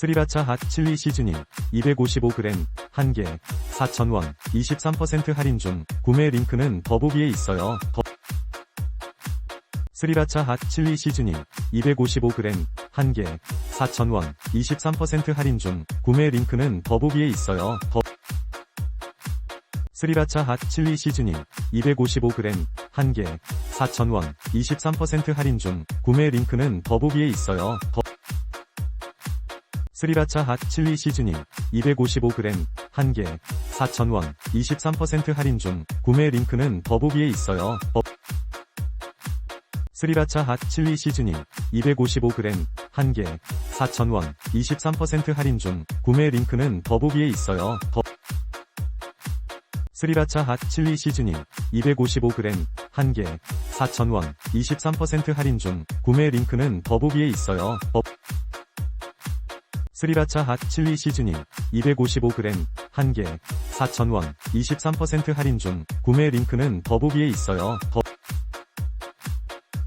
스리라차 핫 칠리 시즈닝 255g 1개 4,000원 23% 할인 중 구매 링크는 더보기에 있어요. 더... 스리라차 핫 칠리 시즈닝 255g 1개 4,000원 23% 할인 중 구매 링크는 더보기에 있어요. 더... 스리라차 핫 칠리 시즈닝 255g 1개 4,000원 23% 할인 중 구매 링크는 더보기에 있어요. 더... 스리라차 핫 칠리 시즈닝 255g 1개 4,000원 23% 할인 중 구매 링크는 더보기에 있어요. 더... 스리라차 핫 칠리 시즈닝 255g 1개 4,000원 23% 할인 중 구매 링크는 더보기에 있어요. 더... 스리라차 핫 칠리 시즈닝 255g 1개 4,000원 23% 할인 중 구매 링크는 더보기에 있어요. 더... 스리라차 핫 칠리 시즈닝 255g 1개 4,000원 23% 할인 중 구매 링크는 더보기에 있어요. 더...